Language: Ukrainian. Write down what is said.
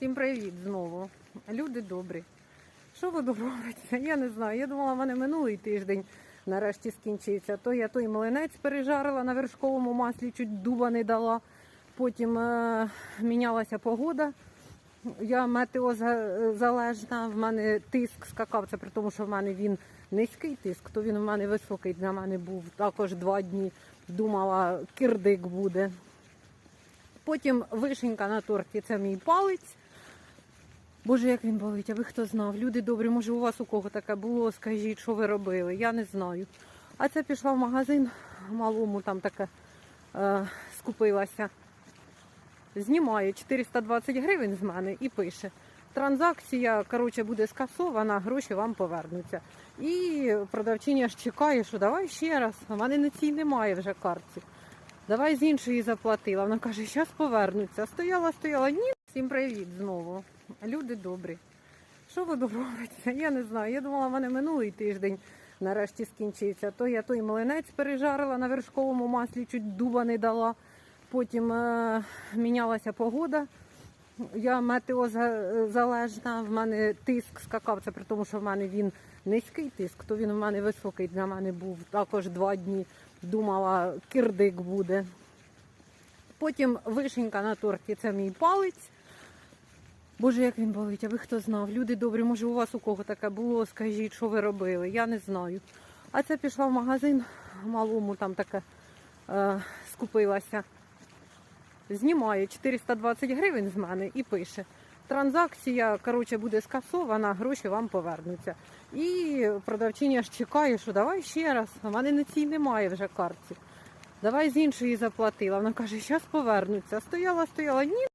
Всім привіт знову. Люди добрі. Що ви робите? Я не знаю. Я думала, в мене минулий тиждень нарешті скінчився. То я той млинець пережарила на вершковому маслі, чуть дуба не дала. Потім е- мінялася погода. Я метеозалежна, в мене тиск скакав, це при тому, що в мене він низький тиск, то він в мене високий для мене був також два дні. Думала, кирдик буде. Потім вишенька на торті це мій палець. Боже, як він болить, а ви хто знав? Люди добрі, може у вас у кого таке було, скажіть, що ви робили, я не знаю. А це пішла в магазин малому, там таке е, скупилася. Знімає 420 гривень з мене і пише. Транзакція коротше, буде скасована, гроші вам повернуться. І продавчиня ж чекає, що давай ще раз. У мене на цій немає вже картці. Давай з іншої заплатила. Вона каже, зараз повернуться. Стояла, стояла. Ні. Всім привіт знову. Люди добрі. Що ви робите? Я не знаю. Я думала, в мене минулий тиждень нарешті скінчився. То я той млинець пережарила на вершковому маслі, чуть дуба не дала. Потім е- мінялася погода. Я метеозалежна, в мене тиск скакав, це при тому, що в мене він низький тиск, то він в мене високий для мене був також два дні. Думала, кирдик буде. Потім вишенька на торті це мій палець. Боже, як він болить, а ви хто знав? Люди добрі, може у вас у кого таке було, скажіть, що ви робили, я не знаю. А це пішла в магазин малому, там таке е, скупилася. Знімає 420 гривень з мене і пише. Транзакція коротше, буде скасована, гроші вам повернуться. І продавчиня ж чекає, що давай ще раз. У мене на цій немає вже картці. Давай з іншої заплатила. Вона каже, зараз повернуться. Стояла, стояла. Ні,